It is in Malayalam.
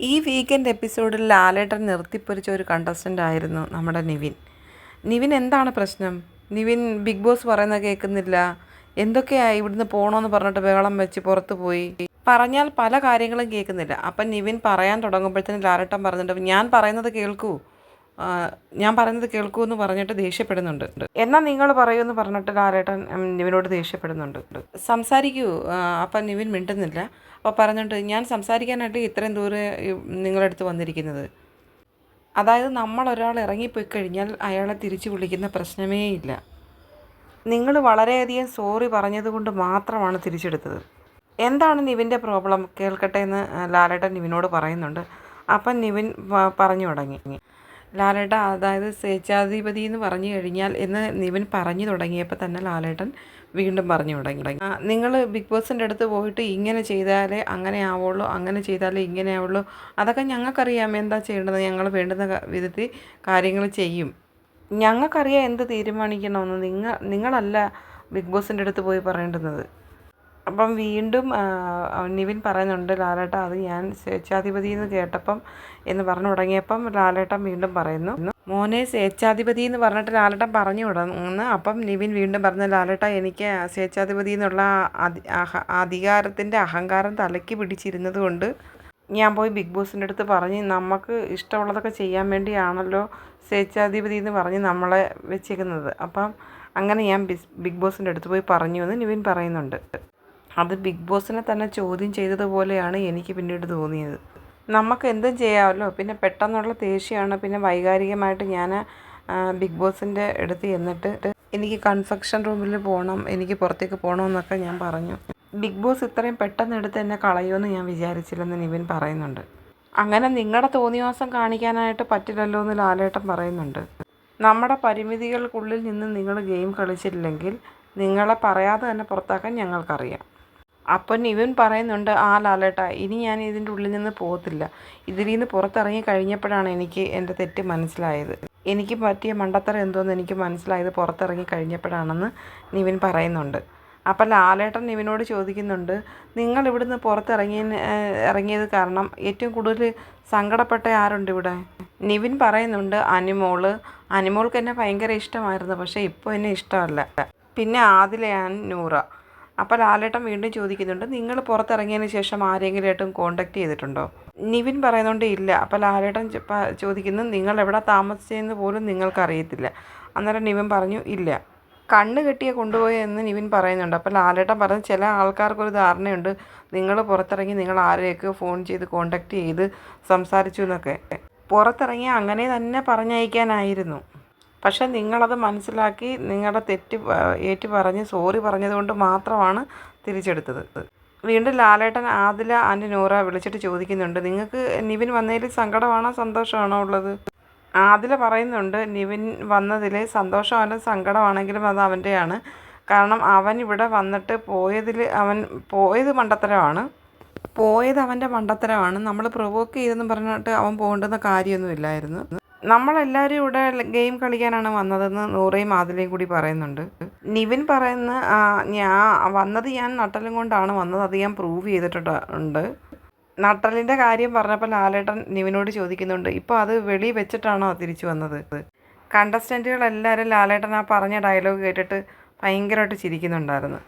ഈ വീക്കെൻഡ് എപ്പിസോഡിൽ ലാലേട്ടൻ നിർത്തിപ്പൊരിച്ച ഒരു കണ്ടസ്റ്റന്റ് ആയിരുന്നു നമ്മുടെ നിവിൻ. നിവിൻ എന്താണ് പ്രശ്നം? നിവിൻ ബിഗ് ബോസ് പറയുന്നത് കേൾക്കുന്നില്ല. എന്തൊക്കെയാ ഇവിടുന്ന് പോകണമെന്ന് പറഞ്ഞിട്ട് ബഹളം വെച്ച് പുറത്ത് പോയി. പറഞ്ഞാൽ പല കാര്യങ്ങളും കേൾക്കുന്നില്ല. അപ്പം നിവിൻ പറയാൻ തുടങ്ങുമ്പോഴത്തേനും ലാലേട്ടൻ പറഞ്ഞിട്ട് ഞാൻ പറയുന്നത് കേൾക്കൂ. ഞാൻ പറയുന്നത് കേൾക്കൂ എന്ന് പറഞ്ഞിട്ട് ദേഷ്യപ്പെടുന്നുണ്ട്. എന്നാ നിങ്ങൾ പറയൂ എന്ന് പറഞ്ഞിട്ട് ലാലേട്ടൻ നിവിനോട് ദേഷ്യപ്പെടുന്നുണ്ട്. സംസാരിക്കൂ. അപ്പം നിവിൻ മിണ്ടുന്നില്ല. അപ്പോൾ പറഞ്ഞിട്ട് ഞാൻ സംസാരിക്കാനായിട്ട് ഇത്രയും ദൂരെ നിങ്ങളുടെ നിങ്ങളടുത്ത് വന്നിരിക്കുന്നത്. അതായത് നമ്മൾ ഒരാൾ ഇറങ്ങിപ്പോയി കഴിഞ്ഞാൽ അയാളെ തിരിച്ചു വിളിക്കുന്ന പ്രശ്നമേ ഇല്ല. നിങ്ങൾ വളരെയധികം സോറി പറഞ്ഞതുകൊണ്ട് മാത്രമാണ് തിരിച്ചെടുത്തത്. എന്താണ് നിവിന്റെ പ്രോബ്ലം? കേൾക്കട്ടെ എന്ന് ലാലേട്ടൻ നിവിനോട് പറയുന്നുണ്ട്. അപ്പം നിവിൻ പറഞ്ഞു തുടങ്ങി. ലാലേട്ട അതായത് സ്വേച്ഛാധിപതി എന്ന് പറഞ്ഞു കഴിഞ്ഞാൽ എന്ന് നിവിൻ പറഞ്ഞു തുടങ്ങിയപ്പോൾ തന്നെ ലാലേട്ടൻ വീണ്ടും പറഞ്ഞു തുടങ്ങി തുടങ്ങി. നിങ്ങൾ ബിഗ് ബോസിന്റെ അടുത്ത് പോയിട്ട് ഇങ്ങനെ ചെയ്താലേ അങ്ങനെ ആവുള്ളൂ അങ്ങനെ ചെയ്താലേ ഇങ്ങനെ ആവുള്ളൂ. അതൊക്കെ ഞങ്ങൾക്കറിയാം എന്താ ചെയ്യേണ്ടത്? ഞങ്ങൾ വേണ്ടുന്ന വിധത്തിൽ കാര്യങ്ങൾ ചെയ്യും. ഞങ്ങൾക്കറിയാം എന്ത് തീരുമാനിക്കണമെന്ന്. നിങ്ങൾ നിങ്ങളല്ല ബിഗ് ബോസിന്റെ അടുത്ത് പോയി പറയേണ്ടുന്നത്. അപ്പം വീണ്ടും നിവിൻ പറയുന്നുണ്ട് ലാലേട്ട അത് ഞാൻ സ്വേച്ഛാധിപതി എന്ന് കേട്ടപ്പം എന്ന് പറഞ്ഞു തുടങ്ങിയപ്പം ലാലേട്ടൻ വീണ്ടും പറയുന്നു. മോനെ സ്വേച്ഛാധിപതി എന്ന് പറഞ്ഞിട്ട് ലാലേട്ടൻ പറഞ്ഞു തുടങ്ങുന്നു അപ്പം നിവിൻ വീണ്ടും പറഞ്ഞു ലാലേട്ട എനിക്ക് സ്വേച്ഛാധിപതി എന്നുള്ള അധി അധികാരത്തിന്റെ അഹങ്കാരം തലക്കി പിടിച്ചിരുന്നത് കൊണ്ട് ഞാൻ പോയി ബിഗ് ബോസിന്റെ അടുത്ത് പറഞ്ഞ് നമുക്ക് ഇഷ്ടമുള്ളതൊക്കെ ചെയ്യാൻ വേണ്ടിയാണല്ലോ സ്വേച്ഛാധിപതി എന്ന് പറഞ്ഞ് നമ്മളെ വെച്ചേക്കുന്നത്. അപ്പം അങ്ങനെ ഞാൻ ബിഗ് ബോസിന്റെ അടുത്ത് പോയി പറഞ്ഞു എന്ന് നിവിൻ പറയുന്നുണ്ട്. അത് ബിഗ് ബോസിനെ തന്നെ ചോദ്യം ചെയ്തതുപോലെയാണ് എനിക്ക് പിന്നീട് തോന്നിയത്. നമുക്ക് എന്തും ചെയ്യാമല്ലോ? പിന്നെ പെട്ടെന്നുള്ള ദേഷ്യമാണ്. പിന്നെ വൈകാരികമായിട്ട് ഞാൻ ബിഗ് ബോസിന്റെ അടുത്ത് ചെന്നിട്ട് എനിക്ക് കൺഫെക്ഷൻ റൂമിൽ പോകണം എനിക്ക് പുറത്തേക്ക് പോകണമെന്നൊക്കെ ഞാൻ പറഞ്ഞു. ബിഗ് ബോസ് ഇത്രയും പെട്ടെന്ന് എടുത്ത് എന്നെ കളയുമെന്ന് ഞാൻ വിചാരിച്ചില്ലെന്ന് നിവിൻ പറയുന്നുണ്ട്. അങ്ങനെ നിങ്ങളുടെ തോന്നിവാസം കാണിക്കാനായിട്ട് പറ്റില്ലല്ലോ എന്ന് ലാലേട്ടൻ പറയുന്നുണ്ട്. നമ്മുടെ പരിമിതികൾക്കുള്ളിൽ നിന്ന് നിങ്ങൾ ഗെയിം കളിച്ചില്ലെങ്കിൽ നിങ്ങളെ പറയാതെ തന്നെ പുറത്താക്കാൻ ഞങ്ങൾക്കറിയാം. അപ്പം ഇവൻ പറയുന്നുണ്ട് ആ ലാലേട്ട ഇനി ഞാൻ ഇതിന്റെ ഉള്ളിൽ നിന്ന് പോകത്തില്ല. ഇതിൽ നിന്ന് പുറത്തിറങ്ങി കഴിഞ്ഞപ്പോഴാണ് എനിക്ക് എന്റെ തെറ്റ് മനസ്സിലായത്. എനിക്ക് പറ്റിയ മണ്ടത്തരം എന്തോന്ന് എനിക്ക് മനസ്സിലായത് പുറത്തിറങ്ങി കഴിഞ്ഞപ്പോഴാണെന്ന് നിവിൻ പറയുന്നുണ്ട്. അപ്പം ലാലേട്ടൻ നിവിനോട് ചോദിക്കുന്നുണ്ട് നിങ്ങൾ ഇവിടുന്ന് പുറത്തിറങ്ങിയ ഇറങ്ങിയത് കാരണം ഏറ്റവും കൂടുതൽ സങ്കടപ്പെട്ട ആരുണ്ട് ഇവിടെ? നിവിൻ പറയുന്നുണ്ട് അനിമോൾ അനിമോൾക്ക് എന്നെ ഭയങ്കര ഇഷ്ടമായിരുന്നു പക്ഷേ ഇപ്പോൾ എന്നെ ഇഷ്ടമല്ല. പിന്നെ ആദിലയാണ് നൂറ. അപ്പോൾ ലാലേട്ടൻ വീണ്ടും ചോദിക്കുന്നുണ്ട് നിങ്ങൾ പുറത്തിറങ്ങിയതിന് ശേഷം ആരെങ്കിലും ആയിട്ടും കോണ്ടാക്ട് ചെയ്തിട്ടുണ്ടോ? നിവിൻ പറയുന്നുണ്ട് ഇല്ല. അപ്പോൾ ലാലേട്ടൻ ചോദിക്കുന്നു നിങ്ങൾ എവിടെ താമസിച്ചതെന്ന് പോലും നിങ്ങൾക്കറിയത്തില്ല അന്നേരം നിവിൻ പറഞ്ഞു ഇല്ല. കണ്ണ് കെട്ടിയ കൊണ്ടുപോയി എന്ന് നിവിൻ പറയുന്നുണ്ട്. അപ്പോൾ ലാലേട്ടൻ പറഞ്ഞു ചില ആൾക്കാർക്കൊരു ധാരണയുണ്ട്. നിങ്ങൾ പുറത്തിറങ്ങി നിങ്ങൾ ആരെയൊക്കെ ഫോൺ ചെയ്ത് കോണ്ടാക്ട് ചെയ്ത് സംസാരിച്ചു എന്നൊക്കെ. പുറത്തിറങ്ങി അങ്ങനെ തന്നെ പറഞ്ഞയക്കാനായിരുന്നു. പക്ഷെ നിങ്ങളത് മനസ്സിലാക്കി നിങ്ങളുടെ തെറ്റ് ഏറ്റു പറഞ്ഞ് സോറി പറഞ്ഞതുകൊണ്ട് മാത്രമാണ് തിരിച്ചെടുത്തത്. വീണ്ടും ലാലേട്ടൻ ആദില ആൻഡ് നൂറ വിളിച്ചിട്ട് ചോദിക്കുന്നുണ്ട് നിങ്ങൾക്ക് നിവിൻ വന്നതിൽ സങ്കടമാണോ സന്തോഷമാണോ ഉള്ളത്? ആദില പറയുന്നുണ്ട് നിവിൻ വന്നതിൽ സന്തോഷമാണോ സങ്കടമാണെങ്കിലും അത് അവന്റെയാണ്. കാരണം അവൻ ഇവിടെ വന്നിട്ട് പോയതിൽ അവൻ പോയത് മണ്ടത്തരമാണ്. പോയത് അവന്റെ മണ്ടത്തരമാണ്. നമ്മൾ പ്രൊവോക്ക് ചെയ്തെന്ന് പറഞ്ഞിട്ട് അവൻ പോകേണ്ടുന്ന കാര്യമൊന്നുമില്ലായിരുന്നു നമ്മളെല്ലാവരും ഇവിടെ ഗെയിം കളിക്കാനാണ് വന്നതെന്ന് നൂറയും ആദിലയും കൂടി പറയുന്നുണ്ട്. നിവിൻ പറയുന്ന ഞാൻ വന്നത് ഞാൻ നട്ടലും കൊണ്ടാണ് വന്നത് അത് ഞാൻ പ്രൂവ് ചെയ്തിട്ടുണ്ട്. നട്ടലിന്റെ കാര്യം പറഞ്ഞപ്പോൾ ലാലേട്ടൻ നിവിനോട് ചോദിക്കുന്നുണ്ട് ഇപ്പോൾ അത് വെളി വെച്ചിട്ടാണോ തിരിച്ചു വന്നത്? കണ്ടസ്റ്റന്റുകളെല്ലാവരും ലാലേട്ടൻ ആ പറഞ്ഞ ഡയലോഗ് കേട്ടിട്ട് ഭയങ്കരമായിട്ട് ചിരിക്കുന്നുണ്ടായിരുന്നു.